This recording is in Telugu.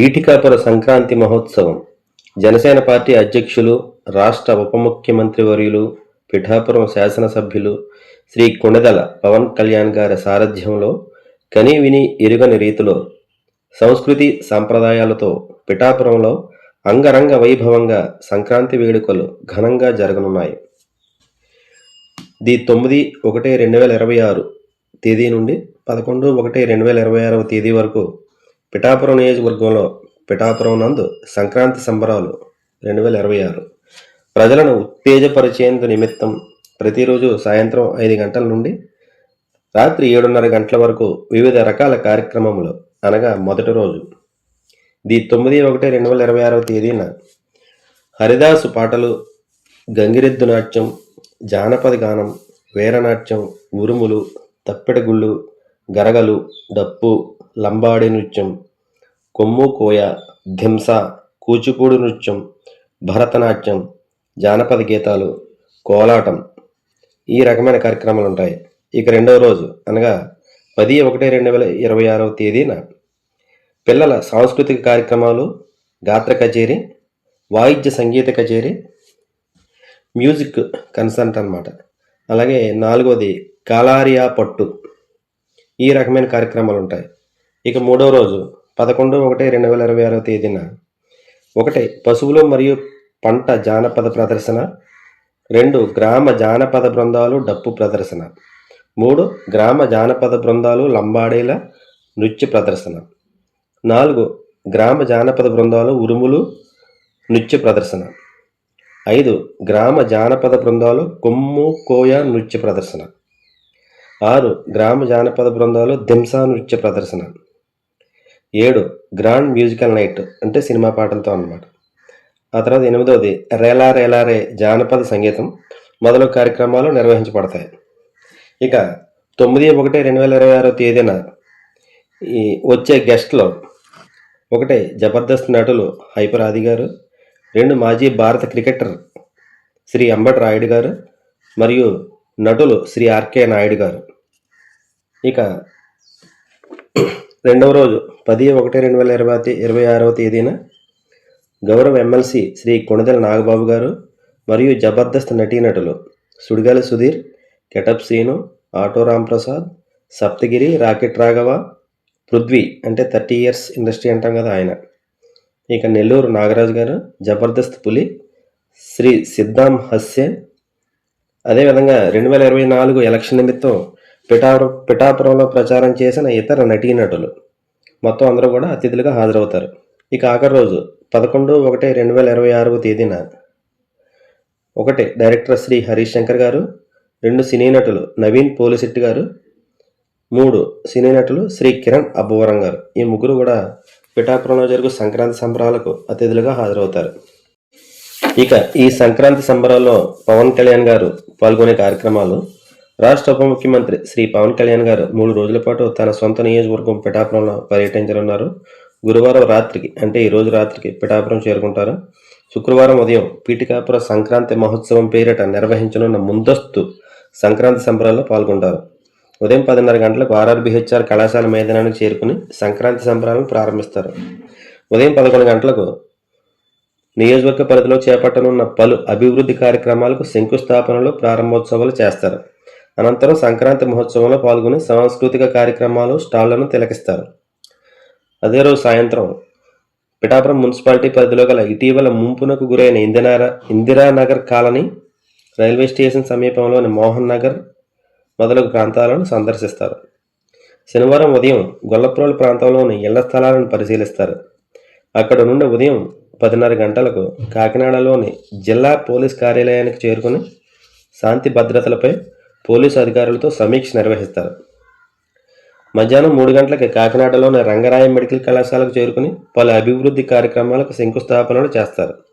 పీఠికాపుర సంక్రాంతి మహోత్సవం. జనసేన పార్టీ అధ్యక్షులు రాష్ట్ర ఉప ముఖ్యమంత్రి వర్యులు పిఠాపురం శాసనసభ్యులు శ్రీ కొండదల పవన్ కళ్యాణ్ గారి సారథ్యంలో కని విని ఎరుగని రీతిలో సంస్కృతి సాంప్రదాయాలతో పిఠాపురంలో అంగరంగ వైభవంగా సంక్రాంతి వేడుకలు ఘనంగా జరగనున్నాయి. ది తొమ్మిది ఒకటి రెండు వేల ఇరవై ఆరు తేదీ నుండి పదకొండు ఒకటి రెండు వేల ఇరవై ఆరవ తేదీ వరకు పిఠాపురం నియోజకవర్గంలో పిఠాపురం నందు సంక్రాంతి సంబరాలు రెండు వేల ఇరవై ఆరు. ప్రజలను ఉత్తేజపరిచేందు నిమిత్తం ప్రతిరోజు సాయంత్రం ఐదు గంటల నుండి రాత్రి ఏడున్నర గంటల వరకు వివిధ రకాల కార్యక్రమములు అనగా మొదటి రోజు. ది తొమ్మిది ఒకటి రెండు వేల ఇరవై ఆరవ తేదీన హరిదాసు పాటలు గంగిరెద్దు నాట్యం జానపద గానం వీరనాట్యం ఉరుములు తప్పెడగుళ్ళు గరగలు డప్పు లంబాడి నృత్యం కొమ్ము కోయ ధింస కూచిపూడి నృత్యం భరతనాట్యం జానపద గీతాలు కోలాటం ఈ రకమైన కార్యక్రమాలు ఉంటాయి ఇక రెండవ రోజు అనగా పది ఒకటి రెండు వేల ఇరవై ఆరవ తేదీన పిల్లల సాంస్కృతిక కార్యక్రమాలు గాత్ర కచేరీ వాయిద్య సంగీత కచేరీ మ్యూజిక్ కన్సర్ట్ అన్నమాట. అలాగే నాలుగోది కాలారియా పట్టు ఈ రకమైన కార్యక్రమాలు ఉంటాయి ఇక మూడో రోజు పదకొండు ఒకటి రెండు వేల ఇరవై ఆరవ తేదీన. ఒకటి పశువులు మరియు పంట జానపద ప్రదర్శన. రెండు గ్రామ జానపద బృందాలు డప్పు ప్రదర్శన. మూడు గ్రామ జానపద బృందాలు లంబాడీల నృత్య ప్రదర్శన. నాలుగు గ్రామ జానపద బృందాలు ఉరుములు నృత్య ప్రదర్శన. ఐదు గ్రామ జానపద బృందాలు కొమ్ము కోయ నృత్య ప్రదర్శన. ఆరు గ్రామ జానపద బృందాలు దింసా నృత్య ప్రదర్శన. ఏడు గ్రాండ్ మ్యూజికల్ నైట్ అంటే సినిమా పాటలతో అన్నమాట. ఆ తర్వాత ఎనిమిదవది రేలా రేలా రే జానపద సంగీతం మొదలు కార్యక్రమాలు నిర్వహించబడతాయి. ఇక తొమ్మిది ఒకటి రెండు వేల ఇరవై ఆరో తేదీన ఈ వచ్చే గెస్ట్లో ఒకటి జబర్దస్త్ నటులు హైపర్ ఆది గారు రెండు మాజీ భారత క్రికెటర్ శ్రీ అంబట్ రాయుడు గారు మరియు నటులు శ్రీ ఆర్కే నాయుడు గారు. ఇక రెండవ రోజు పది ఒకటి రెండు వేల ఇరవై ఇరవై ఆరవ తేదీన గౌరవ ఎమ్మెల్సీ శ్రీ కొణిదెల నాగబాబు గారు మరియు జబర్దస్త్ నటీనటులు Sudigali Sudheer getup Srinu auto Ramprasad Saptagiri rocket Raghava Prudhvi అంటే థర్టీ ఇయర్స్ ఇండస్ట్రీ అంటాం కదా ఆయన. ఇక నెల్లూరు నాగరాజు గారు జబర్దస్త్ పులి శ్రీ సిద్ధాం హస్య అదేవిధంగా రెండు వేల ఇరవై నాలుగు ఎలక్షన్ నిమిత్తం పిఠాపురం పిఠాపురంలో ప్రచారం చేసిన ఇతర నటీనటులు. మొత్తం అందరూ కూడా అతిథులుగా హాజరవుతారు. ఇక ఆఖరి రోజు పదకొండు ఒకటి రెండు వేల ఇరవై ఆరవ తేదీన ఒకటి డైరెక్టర్ శ్రీ హరీష్ శంకర్ గారు రెండు సినీ నటులు నవీన్ పోలిశెట్టి గారు మూడు సినీ నటులు శ్రీ కిరణ్ అబ్బవరం గారు. ఈ ముగ్గురు కూడా పిఠాపురంలో జరుగు సంక్రాంతి సంబరాలకు అతిథులుగా హాజరవుతారు. ఇక ఈ సంక్రాంతి సంబరాల్లో పవన్ కళ్యాణ్ గారు పాల్గొనే కార్యక్రమాలు రాష్ట్ర ఉప ముఖ్యమంత్రి శ్రీ పవన్ కళ్యాణ్ గారు మూడు రోజుల పాటు తన సొంత నియోజకవర్గం పిఠాపురంలో పర్యటించనున్నారు. గురువారం రాత్రికి అంటే ఈ రోజు రాత్రికి పిఠాపురం చేరుకుంటారు. శుక్రవారం ఉదయం పీఠికాపుర సంక్రాంతి మహోత్సవం పేరిట నిర్వహించనున్న ముందస్తు సంక్రాంతి సంబరాల్లో పాల్గొంటారు. ఉదయం పదిన్నర గంటలకు ఆర్ఆర్బిహెచ్ఆర్ కళాశాల మైదానానికి చేరుకుని సంక్రాంతి సంబరాలను ప్రారంభిస్తారు. ఉదయం పదకొండు గంటలకు నియోజకవర్గ పరిధిలో చేపట్టనున్న పలు అభివృద్ధి కార్యక్రమాలకు శంకుస్థాపనలు ప్రారంభోత్సవాలు చేస్తారు. అనంతరం సంక్రాంతి మహోత్సవంలో పాల్గొని సాంస్కృతిక కార్యక్రమాలు స్టాళ్ళను తిలకిస్తారు. అదే రోజు సాయంత్రం పిఠాపురం మున్సిపాలిటీ పరిధిలో గల ఇటీవల ముంపునకు గురైన Indira Indiranagar colony railway station సమీపంలోని మోహన్ నగర్ మొదలగు ప్రాంతాలను సందర్శిస్తారు. శనివారం ఉదయం గొల్లప్రోలు ప్రాంతంలోని ఇళ్ళ స్థలాలను పరిశీలిస్తారు. అక్కడ నుండి ఉదయం పదిన్నర గంటలకు కాకినాడలోని జిల్లా పోలీస్ కార్యాలయానికి చేరుకుని శాంతి భద్రతలపై పోలీసు అధికారులతో సమీక్ష నిర్వహిస్తారు. మధ్యాహ్నం మూడు గంటలకి కాకినాడలోని రంగరాయ మెడికల్ కళాశాలకు చేరుకుని పలు అభివృద్ధి కార్యక్రమాలకు శంకుస్థాపనలు చేస్తారు.